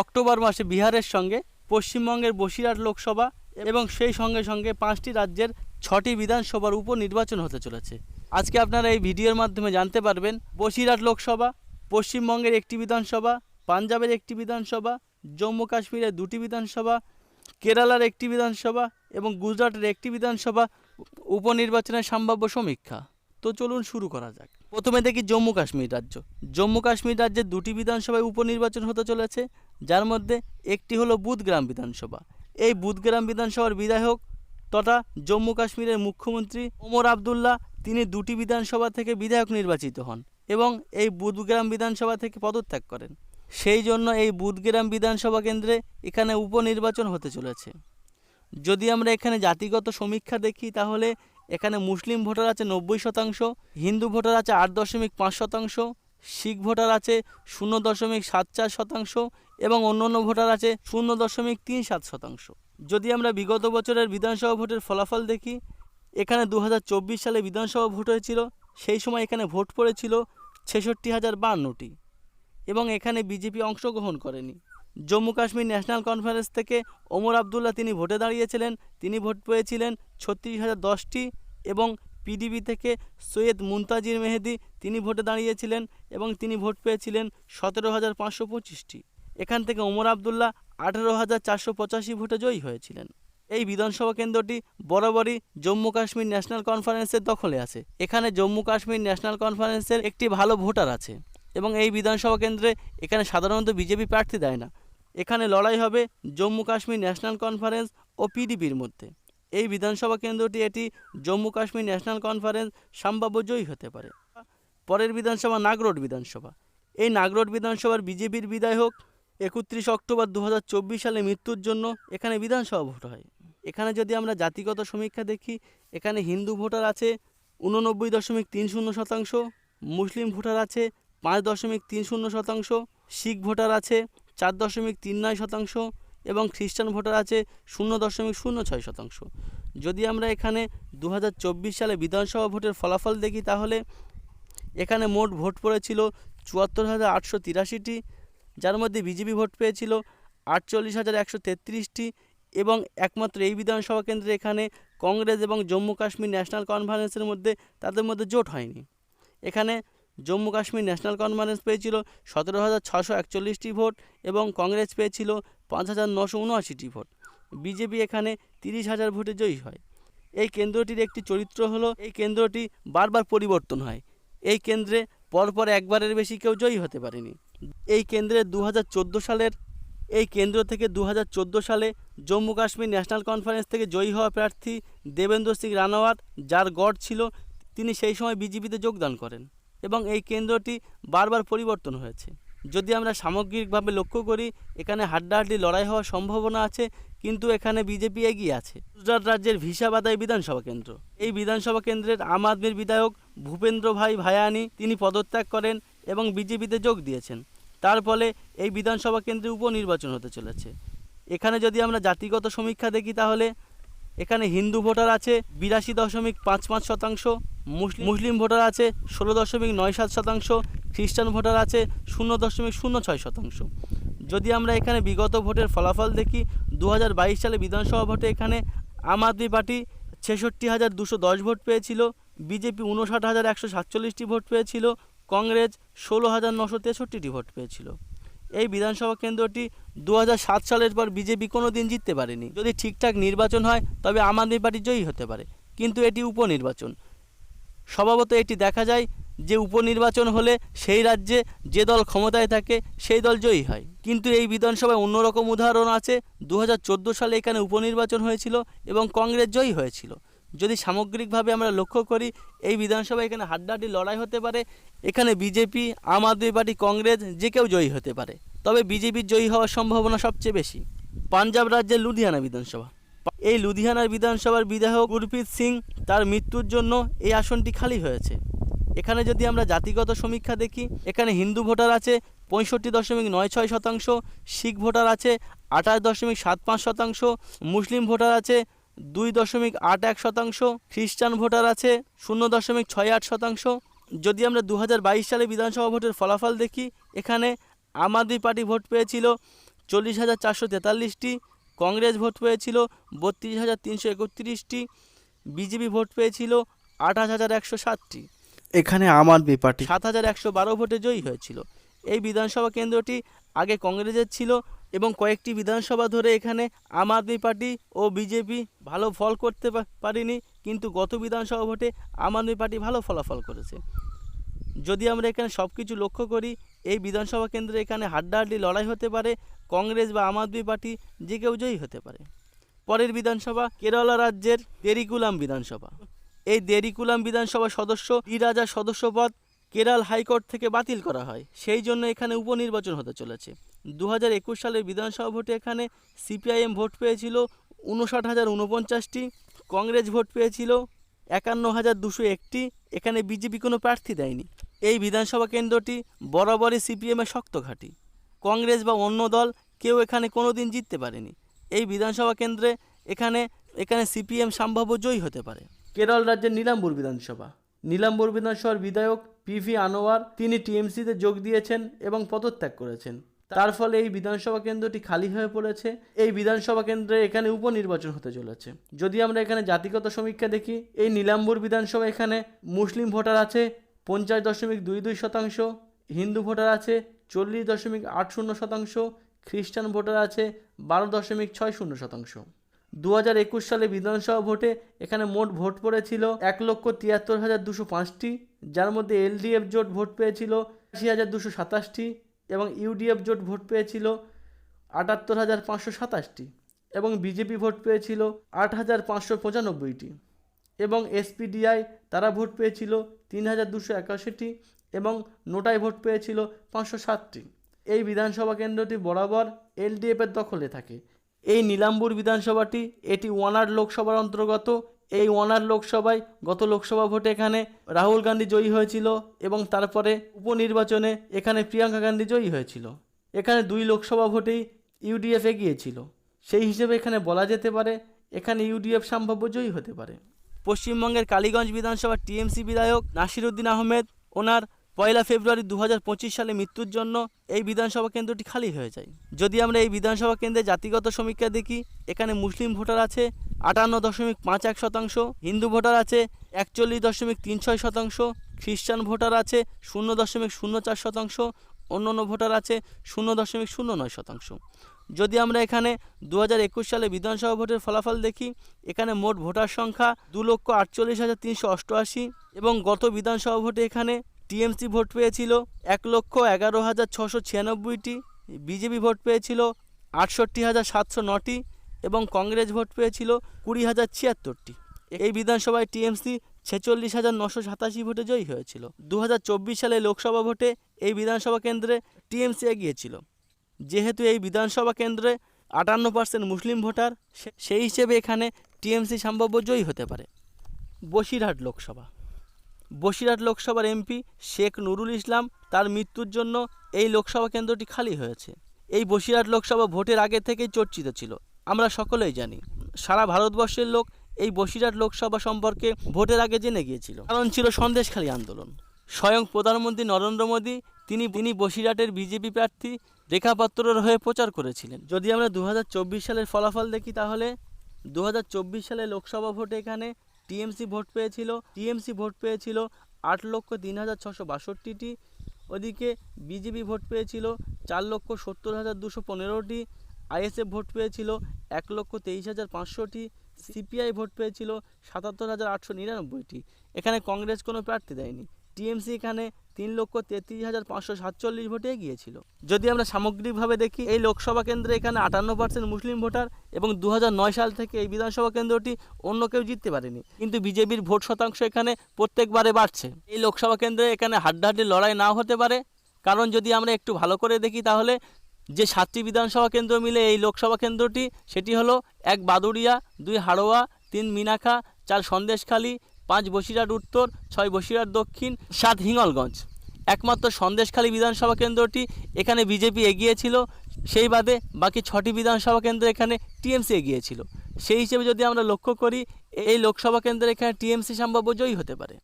October মাসে বিহারের সঙ্গে পশ্চিমবঙ্গের বসিরহাট লোকসভা এবং সেই সঙ্গে সঙ্গে পাঁচটি রাজ্যের ছটি বিধানসভার উপনির্বাচন হতে চলেছে। আজকে আপনারা এই ভিডিওর মাধ্যমে জানতে পারবেন, বসিরহাট লোকসভা, পশ্চিমবঙ্গের একটি বিধানসভা, পাঞ্জাবের একটি বিধানসভা, জম্মু কাশ্মীরের দুটি বিধানসভা, কেরালার একটি বিধানসভা এবং গুজরাটের একটি বিধানসভা উপনির্বাচনের সম্ভাব্য সমীক্ষা। তো চলুন শুরু করা যাক। প্রথমে দেখি জম্মু কাশ্মীর রাজ্য। জম্মু কাশ্মীর রাজ্যের দুটি বিধানসভায় উপনির্বাচন হতে চলেছে, যার মধ্যে একটি হলো বুধগ্রাম বিধানসভা। এই বুধগ্রাম বিধানসভার বিধায়ক তথা জম্মু কাশ্মীরের মুখ্যমন্ত্রী ওমর আবদুল্লাহ, তিনি দুটি বিধানসভা থেকে বিধায়ক নির্বাচিত হন এবং এই বুধগ্রাম বিধানসভা থেকে পদত্যাগ করেন। সেই জন্য এই বুধগ্রাম বিধানসভা কেন্দ্রে এখানে উপনির্বাচন হতে চলেছে। যদি আমরা এখানে জাতিগত সমীক্ষা দেখি, তাহলে এখানে মুসলিম ভোটার আছে নব্বই শতাংশ, হিন্দু ভোটার আছে আট দশমিক পাঁচ শতাংশ, শিখ ভোটার আছে শূন্য দশমিক সাত চার শতাংশ এবং অন্যান্য ভোটার আছে শূন্য দশমিক তিন সাত শতাংশ। যদি আমরা বিগত বছরের বিধানসভা ভোটের ফলাফল দেখি, এখানে দু হাজার চব্বিশ সালে বিধানসভা ভোট হয়েছিল, সেই সময় এখানে ভোট পড়েছিল ছেষট্টি হাজার বান্নটি এবং এখানে বিজেপি অংশগ্রহণ করেনি। জম্মু কাশ্মীর ন্যাশনাল কনফারেন্স থেকে ওমর আবদুল্লাহ তিনি ভোটে দাঁড়িয়েছিলেন। তিনি ভোট পেয়েছিলেন ছত্রিশ হাজার দশটি এবং পিডিবি থেকে সৈয়দ মুনতাজির মেহেদি তিনি ভোটে দাঁড়িয়েছিলেন এবং তিনি ভোট পেয়েছিলেন সতেরো হাজার পাঁচশো পঁচিশটি। এখান থেকে ওমর আবদুল্লাহ আঠেরো হাজার চারশো পঁচাশি ভোটে জয়ী হয়েছিলেন। এই বিধানসভা কেন্দ্রটি বরাবরই জম্মু কাশ্মীর ন্যাশনাল কনফারেন্সের দখলে আছে। এখানে জম্মু কাশ্মীর ন্যাশনাল কনফারেন্সের একটি ভালো ভোটার আছে এবং এই বিধানসভা কেন্দ্রে এখানে সাধারণত বিজেপি প্রার্থী দেয় না। এখানে লড়াই হবে জম্মু কাশ্মীর ন্যাশনাল কনফারেন্স ও পিডিপির মধ্যে। এই বিধানসভা কেন্দ্রটি এটি জম্মু কাশ্মীর ন্যাশনাল কনফারেন্স সম্ভাব্য জয়ী হতে পারে। পরের বিধানসভা নাগরোড বিধানসভা। এই নাগরোড বিধানসভার বিজেপির বিধায়ক একত্রিশ অক্টোবর দু হাজার চব্বিশ সালে মৃত্যুর জন্য এখানে বিধানসভা ভোট হয়। এখানে যদি আমরা জাতিগত সমীক্ষা দেখি, এখানে হিন্দু ভোটার আছে উননব্বই দশমিক তিন শূন্য শতাংশ, মুসলিম ভোটার আছে পাঁচ দশমিক তিন শূন্য শতাংশ, শিখ ভোটার আছে চার দশমিক তিন নয় শতাংশ এবং খ্রিস্টান ভোটার আছে শূন্য দশমিক শূন্য ছয় শতাংশ। যদি আমরা এখানে দু হাজার চব্বিশ সালে বিধানসভা ভোটের ফলাফল দেখি তাহলে এখানে মোট ভোট পড়েছিল চুয়াত্তর হাজার আটশো তিরাশিটি, যার মধ্যে বিজেপি ভোট পেয়েছিল আটচল্লিশ হাজার একশো তেত্রিশটি এবং একমাত্র এই বিধানসভা কেন্দ্রে এখানে কংগ্রেস এবং জম্মু কাশ্মীর ন্যাশনাল কনফারেন্সের মধ্যে তাদের মধ্যে জোট হয়নি। এখানে জম্মু কাশ্মীর ন্যাশনাল কনফারেন্স পেয়েছিল সতেরো হাজার ছশো একচল্লিশটি ভোট এবং কংগ্রেস পেয়েছিল পাঁচ হাজার নশো উনআশিটি ভোট। বিজেপি এখানে তিরিশ হাজার ভোটে জয়ী হয়। এই কেন্দ্রটির একটি চরিত্র হলো, এই কেন্দ্রটি বারবার পরিবর্তন হয়। এই কেন্দ্রে পরপর একবারের বেশি কেউ জয়ী হতে পারেনি। এই কেন্দ্রে দু হাজার চোদ্দ সালের, এই কেন্দ্র থেকে দু হাজার চোদ্দ সালে জম্মু কাশ্মীর ন্যাশনাল কনফারেন্স থেকে জয়ী হওয়া প্রার্থী দেবেন্দ্র সিং রানাওয়াত, যার গড় ছিল, তিনি সেই সময় বিজেপিতে যোগদান করেন। এবং এই কেন্দ্রটি বারবার পরিবর্তন হয়েছে। যদি আমরা সামগ্রিকভাবে লক্ষ্য করি, এখানে হাড্ডাহাড্ডি লড়াই হওয়ার সম্ভাবনা আছে, কিন্তু এখানে বিজেপি এগিয়ে আছে। গুজরাট রাজ্যের ভিসাবাদাই বিধানসভা কেন্দ্র। এই বিধানসভা কেন্দ্রের আম আদমির বিধায়ক ভূপেন্দ্র ভাই ভায়ানি তিনি পদত্যাগ করেন এবং বিজেপিতে যোগ দিয়েছেন। তার ফলে এই বিধানসভা কেন্দ্রে উপনির্বাচন হতে চলেছে। এখানে যদি আমরা জাতিগত সমীক্ষা দেখি তাহলে এখানে হিন্দু ভোটার আছে বিরাশি দশমিক পাঁচ পাঁচ শতাংশ, মুসলিম ভোটার আছে ষোলো দশমিক নয় সাত শতাংশ, খ্রিস্টান ভোটার আছে শূন্য দশমিক শূন্য ছয় শতাংশ। যদি আমরা এখানে বিগত ভোটের ফলাফল দেখি দু হাজার বাইশ সালে বিধানসভা ভোটে এখানে আম আদমি পার্টি ছেষট্টি হাজার দুশো দশ ভোট পেয়েছিল, বিজেপি উনষাট হাজার একশো সাতচল্লিশটি ভোট পেয়েছিল, কংগ্রেস ষোলো হাজার নশো তেষট্টিটি ভোট পেয়েছিল। এই বিধানসভা কেন্দ্রটি দু সালের পর বিজেপি কোনো দিন জিততে পারেনি। যদি ঠিকঠাক নির্বাচন হয়, তবে আম আদমি পার্টি জয়ী হতে পারে। কিন্তু এটি উপনির্বাচন। স্বভাবত এটি দেখা যায় যে উপনির্বাচন হলে সেই রাজ্যে যে দল ক্ষমতায় থাকে, সেই দল জয়ী হয়। কিন্তু এই বিধানসভায় অন্যরকম উদাহরণ আছে। দু হাজার চোদ্দ সালে এখানে উপনির্বাচন হয়েছিল এবং কংগ্রেস জয়ী হয়েছিল। যদি সামগ্রিকভাবে আমরা লক্ষ্য করি, এই বিধানসভায় এখানে হাড্ডাহাড্ডি লড়াই হতে পারে, এখানে বিজেপি, আম আদমি পার্টি, কংগ্রেস যে কেউ জয়ী হতে পারে। তবে বিজেপির জয়ী হওয়ার সম্ভাবনা সবচেয়ে বেশি। পাঞ্জাব রাজ্যের লুধিয়ানা বিধানসভা। এই লুধিয়ানার বিধানসভার বিধায়ক গুরপ্রীত সিং তার মৃত্যুর জন্য এই আসনটি খালি হয়েছে। এখানে যদি আমরা জাতিগত সমীক্ষা দেখি, এখানে হিন্দু ভোটার আছে পঁয়ষট্টি দশমিক নয় ছয় শতাংশ, শিখ ভোটার আছে আঠাশ দশমিক সাত পাঁচ শতাংশ, মুসলিম ভোটার আছে দুই দশমিক আট এক শতাংশ খ্রিস্টান ভোটার আছে শূন্য দশমিক ছয় আট শতাংশ। যদি আমরা দু হাজার বাইশ সালে বিধানসভা ভোটের ফলাফল দেখি এখানে আম আদমি পার্টি ভোট পেয়েছিল চল্লিশ হাজার চারশো তেতাল্লিশটি কংগ্রেস ভোট পেয়েছিল বত্রিশ হাজার তিনশো একত্রিশটি বিজেপি ভোট পেয়েছিল আঠাশ হাজার একশো সাতটি এখানে আম আদমি পার্টি সাত হাজার একশো বারো ভোটে জয়ী হয়েছিল। এই বিধানসভা কেন্দ্রটি আগে কংগ্রেসের ছিল এবং কয়েকটি বিধানসভা ধরে এখানে আম আদমি পার্টি ও বিজেপি ভালো ফল করতে পারেনি, কিন্তু গত বিধানসভা ভোটে আম আদমি পার্টি ভালো ফলাফল করেছে। যদি আমরা এখানে সব কিছু লক্ষ্য করি, এই বিধানসভা কেন্দ্রে এখানে হাড্ডাহাড্ডি লড়াই হতে পারে, কংগ্রেস বা আম আদমি পার্টি যে কেউ জয়ী হতে পারে। পরের বিধানসভা কেরালা রাজ্যের দেরিকুলাম বিধানসভা। এই দেরিকুলাম বিধানসভা সদস্য ই রাজার সদস্য পদ কেরাল হাইকোর্ট থেকে বাতিল করা হয়। সেই জন্য এখানে উপনির্বাচন হতে চলেছে। দু হাজার একুশ সালের বিধানসভা ভোটে এখানে সিপিআইএম ভোট পেয়েছিল উনষাট হাজার উনপঞ্চাশটি কংগ্রেস ভোট পেয়েছিল একান্ন হাজার দুশো একটি, এখানে বিজেপি কোনো প্রার্থী দেয়নি। এই বিধানসভা কেন্দ্রটি বরাবরই সিপিএমের শক্ত ঘাঁটি। কংগ্রেস বা অন্য দল কেউ এখানে কোনো দিন জিততে পারেনি। এই বিধানসভা কেন্দ্রে এখানে এখানে সিপিএম সম্ভাব্য জয়ী হতে পারে। কেরল রাজ্যের নীলাম্বুর বিধানসভা। নীলাম্বুর বিধানসভার বিধায়ক পিভি আনোয়ার, তিনি টিএমসিতে যোগ দিয়েছেন এবং পদত্যাগ করেছেন। তার ফলে এই বিধানসভা কেন্দ্রটি খালি হয়ে পড়েছে। এই বিধানসভা কেন্দ্রে এখানে উপনির্বাচন হতে চলেছে। যদি আমরা এখানে জাতিগত সমীক্ষা দেখি, এই নীলাম্বুর বিধানসভা এখানে মুসলিম ভোটার আছে পঞ্চাশ দশমিক দুই দুই শতাংশ, হিন্দু ভোটার আছে চল্লিশ দশমিক আট শূন্য শতাংশ, খ্রিস্টান ভোটার আছে বারো দশমিক ছয় শূন্য শতাংশ। দু হাজার একুশ সালে বিধানসভা ভোটে এখানে মোট ভোট পড়েছিল এক লক্ষ তিয়াত্তর হাজার দুশো পাঁচটি, যার মধ্যে এলডিএফ জোট ভোট পেয়েছিল আশি হাজার দুশো সাতাশটি এবং ইউডিএফ জোট ভোট পেয়েছিল আটাত্তর হাজার পাঁচশো সাতাশটি এবং বিজেপি ভোট পেয়েছিল আট হাজার পাঁচশো পঁচানব্বইটি এবং এসপিডিআই তারা ভোট পেয়েছিল তিন হাজার দুশো একাশিটি এবং নোটায় ভোট পেয়েছিল পাঁচশো সাতটি। এই বিধানসভা কেন্দ্রটি বরাবর এলডিএফের দখলে থাকে। এই নীলাম্বুর বিধানসভাটি এটি ওয়ানার লোকসভার অন্তর্গত এই ওয়ানার লোকসভায়, গত লোকসভা ভোটে এখানে রাহুল গান্ধী জয়ী হয়েছিল এবং তারপরে উপনির্বাচনে এখানে প্রিয়াঙ্কা গান্ধী জয়ী হয়েছিল। এখানে দুই লোকসভা ভোটেই ইউডিএফ এগিয়েছিল। সেই হিসেবে এখানে বলা যেতে পারে, এখানে ইউডিএফ সম্ভাব্য জয়ী হতে পারে। পশ্চিমবঙ্গের কালীগঞ্জ বিধানসভার টিএমসি বিধায়ক নাসিরুদ্দিন আহমেদ, ওনার পয়লা ফেব্রুয়ারি দু হাজার পঁচিশ সালে মৃত্যুর জন্য এই বিধানসভা কেন্দ্রটি খালি হয়ে যায়। যদি আমরা এই বিধানসভা কেন্দ্রে জাতিগত সমীক্ষা দেখি, এখানে মুসলিম ভোটার আছে আটান্ন দশমিক পাঁচ এক শতাংশ, হিন্দু ভোটার আছে একচল্লিশ দশমিক তিন ছয় শতাংশ, খ্রিস্টান ভোটার আছে শূন্য দশমিক শূন্য চার শতাংশ, অন্যান্য ভোটার আছে শূন্য দশমিক শূন্য নয় শতাংশ। যদি আমরা এখানে দু একুশ সালে বিধানসভা ভোটের ফলাফল দেখি, এখানে মোট ভোটার সংখ্যা দু লক্ষ আটচল্লিশ হাজার তিনশো অষ্টআশি এবং গত বিধানসভা ভোটে এখানে টিএমসি ভোট পেয়েছিল এক লক্ষ এগারো হাজার ছশো ছিয়ানব্বইটি, বিজেপি ভোট পেয়েছিল আটষট্টি হাজার সাতশো নটি এবং কংগ্রেস ভোট পেয়েছিল কুড়ি হাজার ছিয়াত্তরটি। এই বিধানসভায় টিএমসি ছেচল্লিশ হাজার নশো সাতাশি ভোটে জয়ী হয়েছিল। দু হাজার চব্বিশ সালে লোকসভা ভোটে এই বিধানসভা কেন্দ্রে টিএমসি এগিয়েছিল। যেহেতু এই বিধানসভা কেন্দ্রে আটান্ন পার্সেন্ট মুসলিম ভোটার সেই হিসেবে এখানে টিএমসি সম্ভাব্য জয়ী হতে পারে। বসিরহাট লোকসভা। বসিরহাট লোকসভার এমপি শেখ নুরুল ইসলাম তার মৃত্যুর জন্য এই লোকসভা কেন্দ্রটি খালি হয়েছে। এই বসিরহাট লোকসভা ভোটের আগে থেকেই চর্চিত ছিল। আমরা সকলেই জানি। সারা ভারতবর্ষের লোক এই বসিরহাট লোকসভা সম্পর্কে ভোটের আগে জেনে গিয়েছিল। কারণ ছিল সন্দেশখালী আন্দোলন। স্বয়ং প্রধানমন্ত্রী নরেন্দ্র মোদী, তিনি তিনি বসিরহাটের বিজেপি প্রার্থী রেখা পাত্রর হয়ে প্রচার করেছিলেন। যদি আমরা দু হাজার চব্বিশ সালের ফলাফল দেখি তাহলে দু সালে লোকসভা ভোটে এখানে টিএমসি ভোট পেয়েছিল। টিএমসি ভোট পেয়েছিল আট লক্ষ তিন হাজার ছশো বাষট্টিটি। ওদিকে বিজেপি ভোট পেয়েছিল চার লক্ষ সত্তর হাজার দুশো পনেরোটি। আইএসএফ ভোট পেয়েছিল এক লক্ষ তেইশ হাজার পাঁচশোটি, সিপিআই ভোট পেয়েছিল সাতাত্তর হাজার আটশো নিরানব্বইটি। এখানে কংগ্রেস কোনো প্রার্থী দেয়নি। টিএমসি এখানে তিন লক্ষ তেত্রিশ হাজার পাঁচশো সাতচল্লিশ ভোটে এগিয়েছিল। যদি আমরা সামগ্রিকভাবে দেখি, এই লোকসভা কেন্দ্রে এখানে আটান্ন পার্সেন্ট মুসলিম ভোটার এবং দু নয় সাল থেকে এই বিধানসভা কেন্দ্রটি অন্য কেউ জিততে পারেনি। কিন্তু বিজেপির ভোট শতাংশ এখানে প্রত্যেকবারে বাড়ছে। এই লোকসভা কেন্দ্রে এখানে হাড্ডাহাড্ডি লড়াই না হতে পারে। কারণ যদি আমরা একটু ভালো করে দেখি তাহলে যে সাতটি বিধানসভা কেন্দ্র মিলে এই লোকসভা কেন্দ্রটি, সেটি হলো এক বাদুড়িয়া, দুই হাড়োয়া, তিন মিনাখা চার সন্দেশখালী, পাঁচ বসিরহাট উত্তর, ছয় বসিরহাট দক্ষিণ, সাত হিঙ্গলগঞ্জ। একমাত্র সন্দেশখালী বিধানসভা কেন্দ্রটি এখানে বিজেপি এগিয়েছিল, সেই বাদে বাকি ছটি বিধানসভা কেন্দ্র এখানে টিএমসি এগিয়েছিল। সেই হিসেবে যদি আমরা লক্ষ্য করি, এই লোকসভা কেন্দ্রে এখানে টিএমসি সম্ভাব্য জয়ী হতে পারে।